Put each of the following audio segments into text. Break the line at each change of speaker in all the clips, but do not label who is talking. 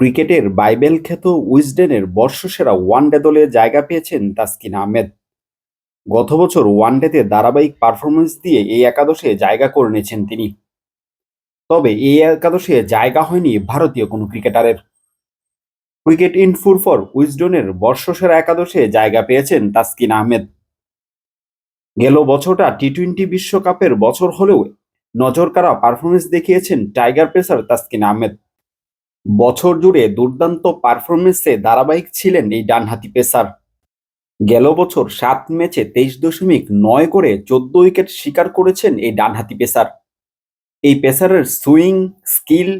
ক্রিকেটের বাইবেল খ্যাত উইজডেনের বর্ষসেরা ওয়ানডে দলে জায়গা পেয়েছেন তাসকিন আহমেদ। গত বছর ওয়ানডেতে ধারাবাহিক পারফরমেন্স দিয়ে এই একাদশে জায়গা করে নিয়েছেন তিনি। তবে এই একাদশে জায়গা হয়নি ভারতীয় কোনো ক্রিকেটারের। ক্রিকেট ইনফুর ফর উইজডনের বর্ষসেরা একাদশে জায়গা পেয়েছেন তাসকিন আহমেদ। গেল বছরটা টি টোয়েন্টি বিশ্বকাপের বছর হলেও নজরকাড়া পারফরমেন্স দেখিয়েছেন টাইগার পেসার তাসকিন আহমেদ। বছর জুড়ে দুর্দান্ত পারফরমেন্সে ধারাবাহিক ছিলেন এই ডানহাতি পেসার। গেল বছর সাত ম্যাচে তেইশ দশমিক নয় করে চোদ্দ উইকেট শিকার করেছেন এই ডানহাতি পেসার। এই পেসারের সুইং, স্কিল,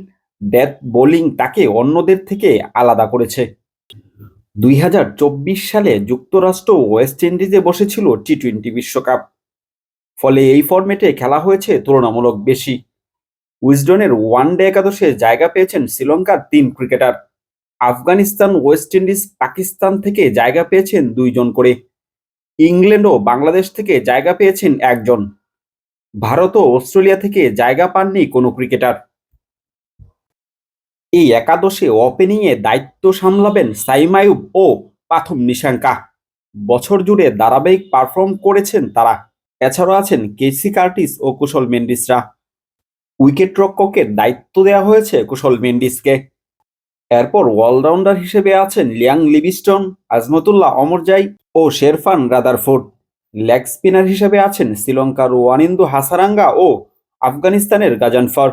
ডেথ, বোলিং তাকে অন্যদের থেকে আলাদা করেছে। দুই হাজার চব্বিশ সালে যুক্তরাষ্ট্র ওয়েস্ট ইন্ডিজে বসেছিল টি টোয়েন্টি বিশ্বকাপ। ফলে এই ফরম্যাটে খেলা হয়েছে তুলনামূলক বেশি। উইজডনের ওয়ান ডে একাদশে জায়গা পেয়েছেন শ্রীলঙ্কার তিন cricketer. Afghanistan, West Indies, Pakistan থেকে জায়গা পেয়েছেন দুইজন করে। ইংল্যান্ড ও বাংলাদেশ থেকে জায়গা পেয়েছেন একজন। ভারত ও অস্ট্রেলিয়া থেকে জায়গা পাননি কোনো ক্রিকেটার। এই একাদশে ওপেনিংয়ে দায়িত্ব সামলাবেন সাইমায়ুব ও পাথম নিশাঙ্কা। বছর জুড়ে ধারাবাহিক পারফর্ম করেছেন তারা। এছাড়াও আছেন কেসি কার্টিস ও কুশল মেন্ডিসরা। উইকেট রক্ষকের দায়িত্ব দেওয়া হয়েছে কুশল মেন্ডিসকে। এরপর অলরাউন্ডার হিসেবে আছেন লিয়াং লিভিস্টন, আজমতুল্লাহ অমরজাই ও শেরফান রাদারফোর্ড। লেগ স্পিনার হিসেবে আছেন শ্রীলঙ্কার ওয়ানিন্দু হাসারাঙ্গা ও আফগানিস্তানের গাজানফর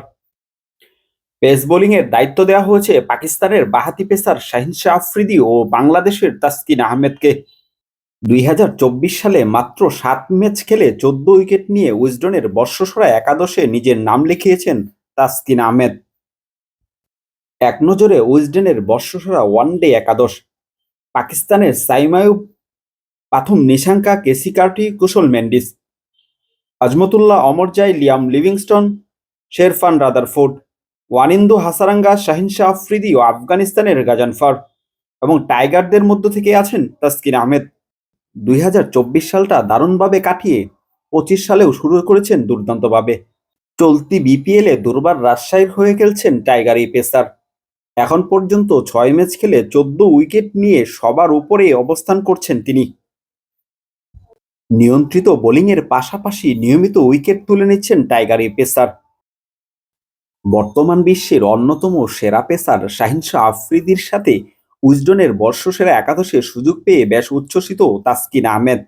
পেস বোলিংয়ের দায়িত্ব দেওয়া হয়েছে পাকিস্তানের বাহাতি পেসার শাহিন শাহ আফ্রিদি ও বাংলাদেশের তাসকিন আহমেদকে। দুই হাজার চব্বিশ সালে মাত্র সাত ম্যাচ খেলে চোদ্দ উইকেট নিয়ে উইজডনের বর্ষসরা একাদশে নিজের নাম লিখিয়েছেন তাসকিন আহমেদ। এক নজরে উইজডেনের বর্ষসরা ওয়ানডে একাদশ। পাকিস্তানের সাইমায়ুব পাথম নিশাঙ্কা, কেসি কার্টি, কুশল Mendis. Azmatullah Omarzai Liam Livingstone, Sherfane Rutherford, Wanindu Hasaranga, Shaheen Shah Afridi ও আফগানিস্তানের গাজানফার এবং টাইগারদের মধ্য থেকে আছেন তাসকিন আহমেদ। দুই হাজার চব্বিশ সালটা দারুণভাবে কাটিয়ে পঁচিশ সালেও শুরু করেছেন দুর্দান্তভাবে। চলতি বিপিএলে দুর্বার রাজশাহীর হয়ে খেলছেন টাইগার এই পেসার এখন পর্যন্ত ছয় ম্যাচ খেলে চোদ্দ উইকেট নিয়ে সবার উপরে অবস্থান করছেন তিনি। নিয়ন্ত্রিত বোলিংয়ের পাশাপাশি নিয়মিত উইকেট তুলে নিচ্ছেন টাইগার এই পেসার বর্তমান বিশ্বের অন্যতম সেরা পেসার শাহিন শাহ আফ্রিদির সাথে উইজডনের বর্ষসেরা একাদশে সুযোগ পেয়ে বেশ উচ্ছ্বসিত তাসকিন আহমেদ।